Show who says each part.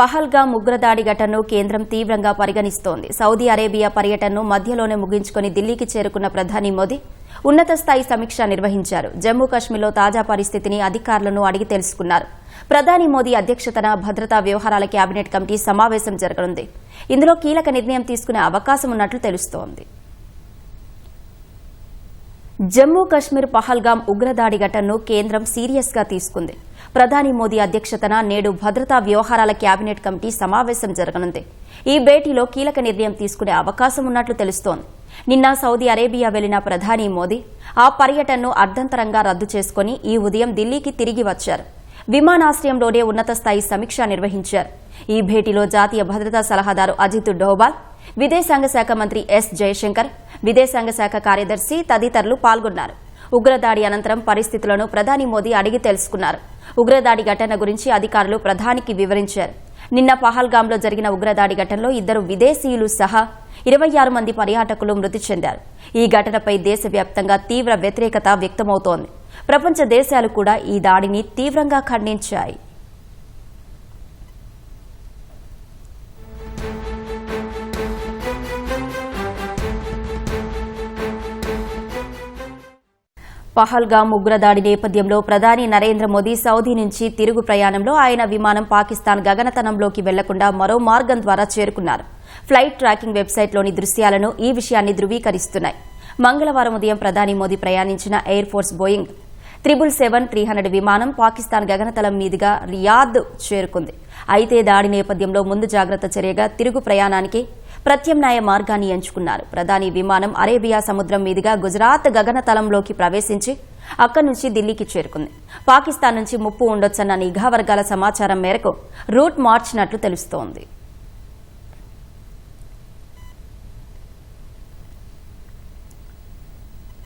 Speaker 1: పహల్గా ఉగ్రదాడి ఘటనను కేంద్రం తీవ్రంగా పరిగణిస్తోంది. సౌదీ అరేబియా పర్యటనను మధ్యలోనే ముగించుకుని ఢిల్లీకి చేరుకున్న ప్రధాని మోదీ ఉన్నత స్థాయి సమీక్ష నిర్వహించారు. జమ్మూ కాశ్మీర్లో తాజా పరిస్థితిని అధికారులను అడిగి తెలుసుకున్నారు. ప్రధాని మోదీ అధ్యక్షతన భద్రతా వ్యవహారాల కేబినెట్ కమిటీ సమావేశం జరగనుంది. ఇందులో కీలక నిర్ణయం తీసుకునే అవకాశం ఉన్నట్లు తెలుస్తోంది. జమ్మూ కశ్మీర్ పహల్గాం ఉగ్రదాడి ఘటనను కేంద్రం సీరియస్గా తీసుకుంది. ప్రధాని మోదీ అధ్యక్షతన నేడు భద్రతా వ్యవహారాల కేబినెట్ కమిటీ సమావేశం జరగనుంది. ఈ భేటీలో కీలక నిర్ణయం తీసుకునే అవకాశం ఉన్నట్లు తెలుస్తోంది. నిన్న సౌదీ అరేబియా వెళ్ళిన ప్రధాని మోదీ ఆ పర్యటనను అర్ధంతరంగా రద్దు చేసుకుని ఈ ఉదయం ఢిల్లీకి తిరిగి వచ్చారు. విమానాశ్రయంలోనే ఉన్నత స్థాయి సమీక్ష నిర్వహించారు. ఈ భేటీలో జాతీయ భద్రతా సలహాదారు అజిత్ డోబాల్ విదేశాంగ శాఖ మంత్రి ఎస్ జయశంకర్ విదేశాంగ శాఖ కార్యదర్శి తదితరులు పాల్గొన్నారు. ఉగ్రదాడి అనంతరం పరిస్థితులను ప్రధాని మోదీ అడిగి తెలుసుకున్నారు. ఉగ్రదాడి ఘటన గురించి అధికారులు ప్రధానికి వివరించారు. నిన్న పహల్గాంలో జరిగిన ఉగ్రదాడి ఘటనలో ఇద్దరు విదేశీయులు సహా ఇరవై ఆరు మంది పర్యాటకులు మృతి చెందారు. ఈ ఘటనపై దేశవ్యాప్తంగా తీవ్ర వ్యతిరేకత వ్యక్తమవుతోంది. ప్రపంచ దేశాలు కూడా ఈ దాడిని తీవ్రంగా ఖండించాయి. పహల్గాం ఉగ్రదాడి నేపథ్యంలో ప్రధాని నరేంద్ర మోదీ సౌదీ నుంచి తిరుగు ప్రయాణంలో ఆయన విమానం పాకిస్తాన్ గగనతనంలోకి వెళ్ళకుండా మరో మార్గం ద్వారా చేరుకున్నారు. ఫ్లైట్ ట్రాకింగ్ వెబ్సైట్లోని దృశ్యాలను ఈ విషయాన్ని ధృవీకరిస్తున్నాయి. మంగళవారం ఉదయం ప్రధాని మోదీ ప్రయాణించిన air force Boeing. Triple seven three hundred విమానం పాకిస్తాన్ గగనతలం మీదుగా రియాద్ చేరుకుంది. అయితే దాడి నేపథ్యంలో ముందు జాగ్రత్త చర్యగా తిరుగు ప్రయాణానికి ప్రత్యామ్నాయ మార్గాన్ని ఎంచుకున్నారు. ప్రధాని విమానం అరేబియా సముద్రం మీదుగా గుజరాత్ గగనతలంలోకి ప్రవేశించి అక్కడి నుంచి ఢిల్లీకి చేరుకుంది. పాకిస్తాన్ నుంచి ముప్పు ఉండొచ్చన్న నిఘా వర్గాల సమాచారం మేరకు రూట్ మార్చినట్లు తెలుస్తోంది.